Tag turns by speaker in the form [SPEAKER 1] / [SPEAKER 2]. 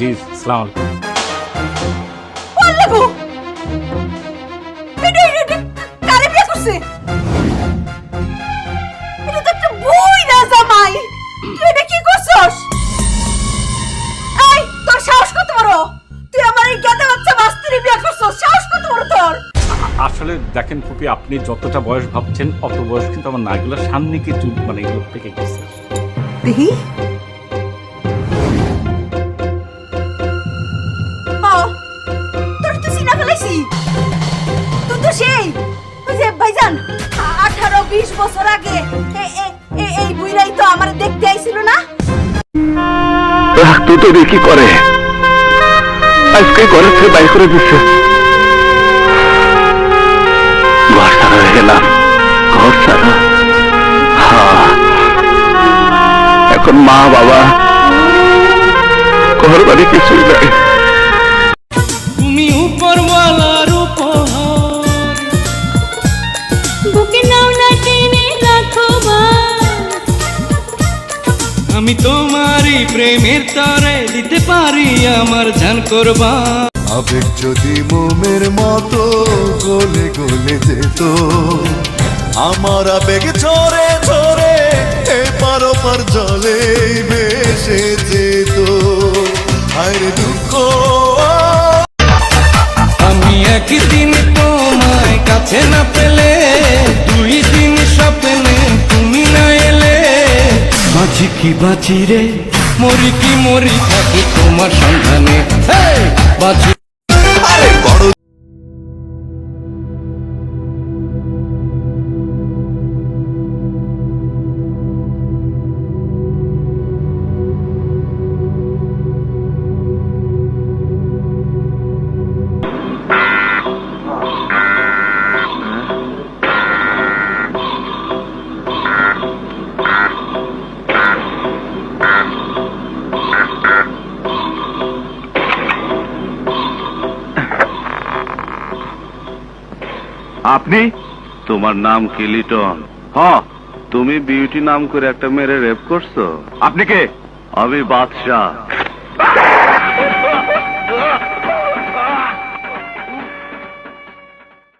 [SPEAKER 1] জি সালাম
[SPEAKER 2] পাল্লাগো এটা এটা কারে বিয়ে করছে? এটা তো একটা বই না জামাই। তুই এটা কি করছস? এই তোর সাহস কত বড়? তুই আমার এই গেদা বাচ্চা মাস্তিরি বিয়ে করছস? সাহস কত বড় তোর?
[SPEAKER 1] আসলে দেখেন ফুপি আপনি যতটা বয়স ভাবছেন অত বয়স কিন্তু আমার না এগুলো সামনে কি চুল মানে এগুলো পেকে গেছে।
[SPEAKER 2] দেখি ভাইজান আঠারো বিশ বছর আগে এই বুইরাই তো আমার দেখতে আইছিল না?
[SPEAKER 3] তুই তো কি করে। আজকে ঘরের থেকে বাইর করে দিচ্ছে ঘর হয়ে গেলাম। হ্যাঁ। এখন মা বাবা ঘর বাড়ি কিছুই নাই।
[SPEAKER 4] তুমি উপরওয়ালার আমি তোমারই প্রেমের তরে দিতে পারি আমার জান করবা।
[SPEAKER 5] আবেগ যদি মোমের মতো গলে গলে যেত আমার আবেগ ঝরে ঝরে এপার ওপার জলে ভেসে যেত। হায়রে দুঃখ
[SPEAKER 4] আমি একদিন তোমায় কাছে না পেলে বাঁচি কি বাঁচি রে। মরি কি মরি থাকি তোমার সন্ধানে।
[SPEAKER 3] আপনি? তোমার নাম কি লিটন? হ তুমি বিউটি নাম করে একটা মেরে রেপ করছ। আপনি কে? আমি বাদশাহ!